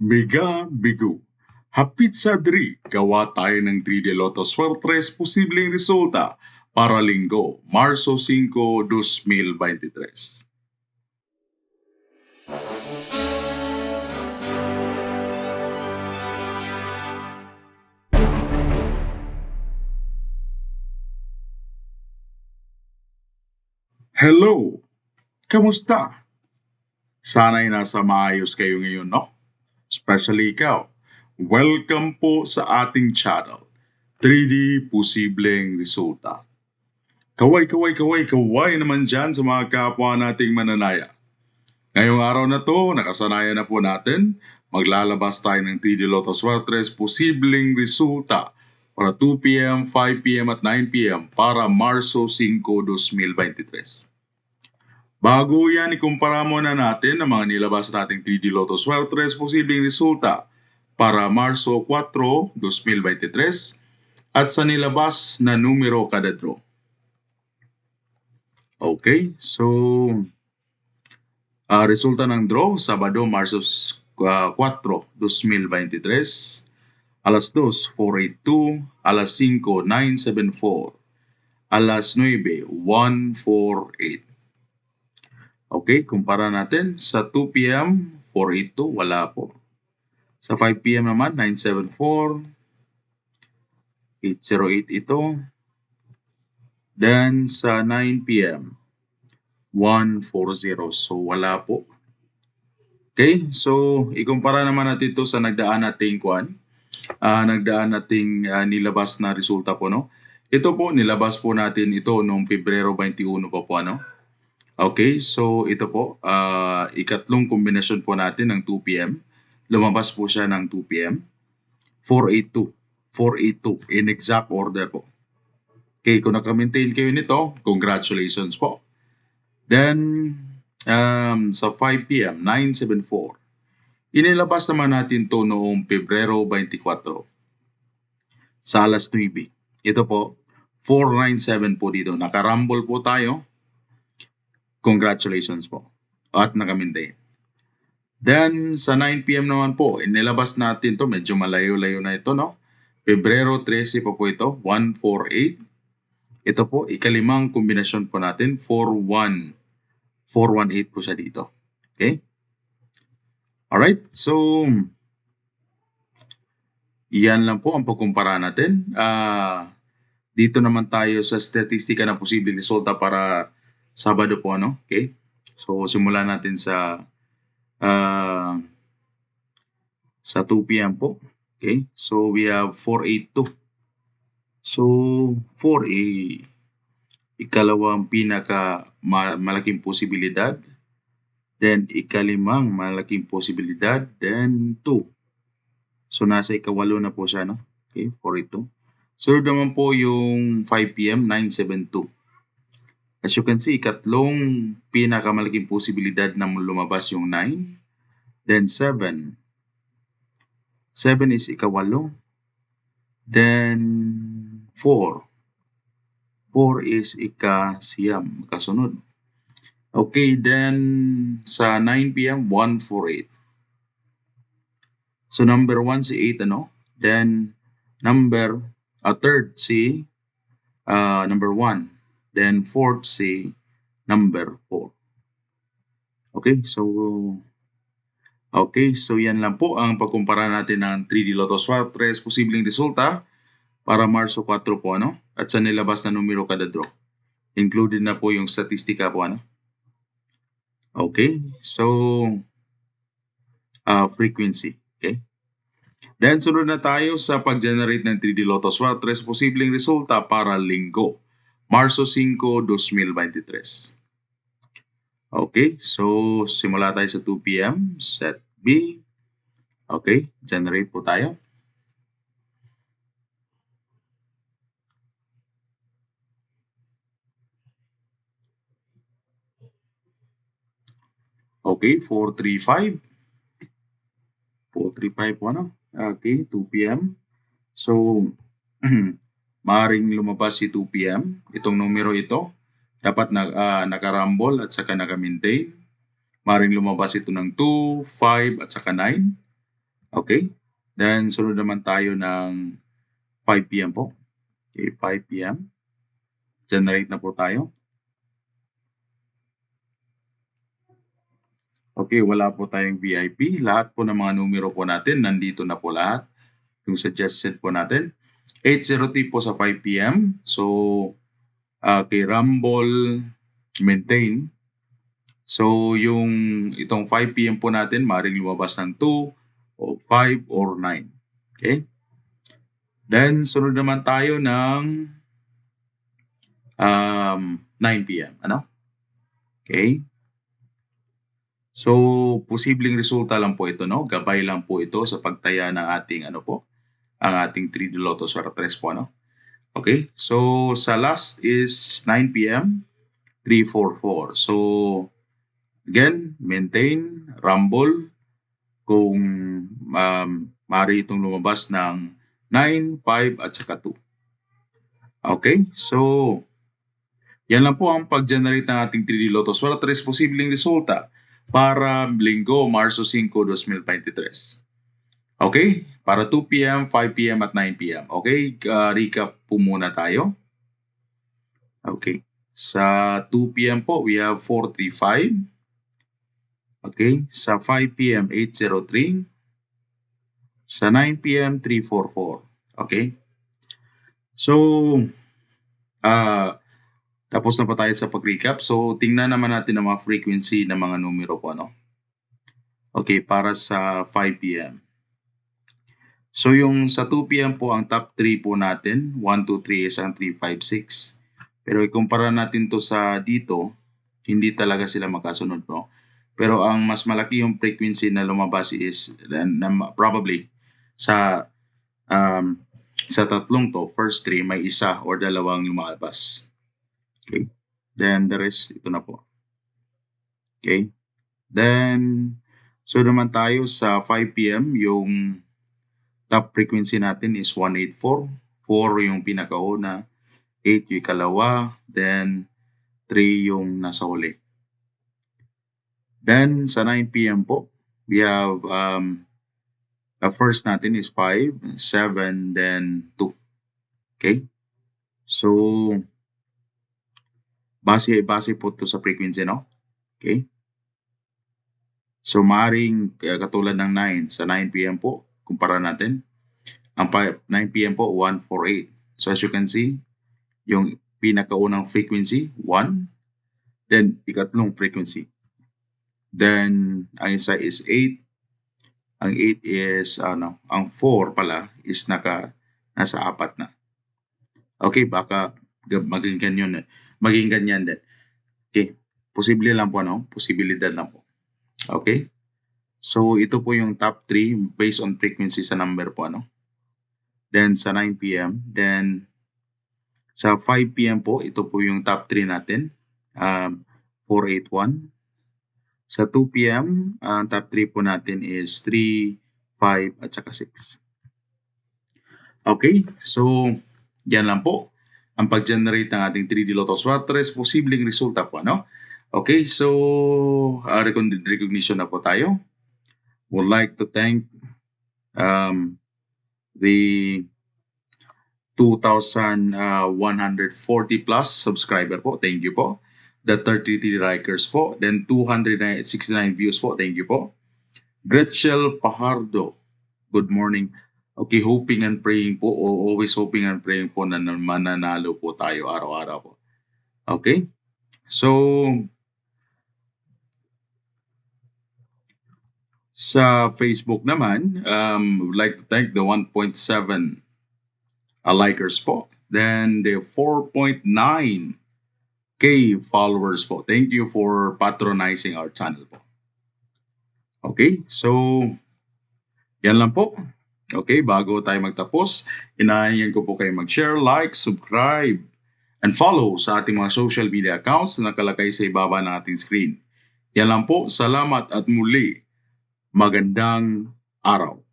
Biga Bigo. Hapit sa diri, gawa tayo ng 3D Lotto Swertres posibleng resulta para linggo, Marso 5, 2023. Hello! Kamusta? Sana'y nasa maayos kayo ngayon, no? Especially ikaw. Welcome po sa ating channel, 3D Posibleng Resulta. Kaway, kaway, kaway, kaway naman dyan sa mga kapwa nating mananaya. Ngayong araw na to, nakasanayan na po natin, maglalabas tayo ng 3D Lotto Swertres Posibleng Resulta para 2pm, 5pm at 9pm para Marso 5, 2023. Bago yan, ikumpara muna natin ang mga nilabas nating 3D Lotto Swertres posibleng resulta para Marso 4, 2023 at sa nilabas na numero kada draw. Okay, so ah, resulta ng draw, Sabado, Marso ah, 4, 2023 alas 2, 482, alas 5, 974, alas 9, 148. Okay, kumpara natin sa 2 p.m. 482, wala po. Sa 5 p.m. naman, 974, 808 ito. Then sa 9 p.m., 140. So wala po. Okay, so ikumpara naman natin ito sa nagdaan nating kwan ah, nagdaan nating ah, nilabas na resulta po, no? Ito po, nilabas po natin ito noong Pebrero 21 pa po, ano? Okay, so ito po, ah, ikatlong kombinasyon po natin ng 2 p.m. Lumabas po siya ng 2 p.m. 482. 482 in exact order po. Okay, kung naka-maintain kayo nito, congratulations po. Then, um, sa 5 p.m., 974. Inilabas naman natin to noong Pebrero 24 sa alas 9. Ito po, 497 po dito. Nakarumble po tayo. Congratulations po. At nakamintain. Then, sa 9pm naman po, inilabas natin to. Medyo malayo-layo na ito, no? Pebrero 13 pa po ito, 148. Ito po, ikalimang kombinasyon po natin, 41. 418 po siya dito. Okay? Alright, so yan lang po ang pagkumpara natin. Ah, dito naman tayo sa statistika ng posibleng resulta para Sabado po, ano? Okay? So, simulan natin sa ah, sa 2 p.m. po. Okay? So, we have 482. So, 4 a ikalawang pinaka ma- malaking posibilidad. Then, ikalimang malaking posibilidad. Then, 2. So, nasa ikawalo na po siya, no? Okay, 482. Sunod naman po yung 5 p.m., 972. As you can see, ikatlong pinakamalaking posibilidad na lumabas yung 9. Then 7. 7 is ikawalo. Then 4. 4 is ikasiyam, kasunod. Okay, then sa 9 p.m., 148. So number 1 si 8 ano? Then number a third si uh, number 1. Then fourth si number 4. Okay, so Okay, so yan lang po ang pagkumpara natin ng 3D Lotto Swap 3 posibleng resulta para Marso 4 po ano at sa nilabas na numero kada draw. Included na po yung statistika po ano. Okay, so uh, frequency. Okay. Then sunod na tayo sa pag-generate ng 3D Lotto Swap 3 posibleng resulta para linggo, Marso 5, 2023. Okay, so simula tayo sa 2 p.m. Set B. Okay, generate po tayo. Okay, 435. 435 po ano? Okay, 2 p.m. So, maaaring lumabas si 2 p.m. Itong numero ito, dapat na, uh, nakarumble at saka naka-maintain. Maaaring lumabas ito ng 2, 5 at saka 9. Okay? Then, sunod naman tayo ng 5 p.m. po. Okay, 5 p.m. Generate na po tayo. Okay, wala po tayong VIP. Lahat po ng mga numero po natin, nandito na po lahat. Yung suggested po natin. 8.03 po sa 5 p.m. So, ah, kay Rumble, maintain. So, yung itong 5 p.m. po natin, maaaring lumabas ng 2, o 5, or 9. Okay? Then, sunod naman tayo ng um, 9 p.m. Ano? Okay? So, posibleng resulta lang po ito, no? Gabay lang po ito sa pagtaya ng ating, ano po, ang ating 3D Lotto Sortres po, ano? Okay? So, sa last is 9 p.m., 344. So, again, maintain, rumble, kung um, maaari itong lumabas ng 9, 5, at saka 2. Okay? So, yan lang po ang pag-generate ng ating 3D Lotto Sortres. Posibleng resulta para linggo, Marso 5, 2023. Okay? Para 2 p.m., 5 p.m. at 9 p.m. Okay? Uh, recap po muna tayo. Okay. Sa 2 p.m. po, we have 435. Okay. Sa 5 p.m., 803. Sa 9 p.m., 344. Okay. So, ah, tapos na pa tayo sa pag-recap. So, tingnan naman natin ang mga frequency ng mga numero po, no? Okay, para sa 5 p.m. So, yung sa 2 p.m. po, ang top 3 po natin, 1, 2, 3 is ang 3, 5, 6. Pero ikumpara natin to sa dito, hindi talaga sila magkasunod, no? Pero ang mas malaki yung frequency na lumabas is na, probably sa um, sa tatlong to, first three, may isa or dalawang lumalabas. Okay. Then the rest, ito na po. Okay. Then, so naman tayo sa 5 p.m. Yung top frequency natin is 184. 4 yung pinakauna. 8 yung ikalawa. Then, 3 yung nasa huli. Then, sa 9 p.m. po, we have, um, the first natin is 5, 7, then 2. Okay? So, base base po to sa frequency, no? Okay? So, maaaring kaya katulad ng 9, sa 9 p.m. po, kumpara natin, ang pa- 9 p.m. po, 148. So, as you can see, yung pinakaunang frequency, 1, then ikatlong frequency. Then, ang isa is 8, ang 8 is, ano, ang 4 pala is naka, nasa apat na. Okay, baka maging ganyan, maging ganyan din. Okay, posible lang po, no? Posibilidad lang po. Okay? So, ito po yung top 3 based on frequency sa number po, ano? Then, sa 9 p.m. Then, sa 5 p.m. po, ito po yung top 3 natin. Um, 481. Sa 2 p.m., ang top 3 po natin is 3, 5, at saka 6. Okay, so yan lang po ang pag-generate ng ating 3D Lotto Swatres, posibleng resulta po, no? Okay, so uh, recogn- recognition na po tayo. Would like to thank um, the 2,140 plus subscriber po. Thank you po. The 33 likers po. Then 269 views po. Thank you po. Gretchel Pajardo. Good morning. Okay, hoping and praying po. Always hoping and praying po na- mananalo po tayo araw-araw po. Okay? So, sa Facebook naman, um, would like to thank the 1.7 uh, likers po. Then the 4.9 K followers po. Thank you for patronizing our channel po. Okay, so yan lang po. Okay, bago tayo magtapos, inaanyan ko po kayo mag-share, like, subscribe, and follow sa ating mga social media accounts na nakalagay sa ibaba ng ating screen. Yan lang po. Salamat at muli. Magandang araw.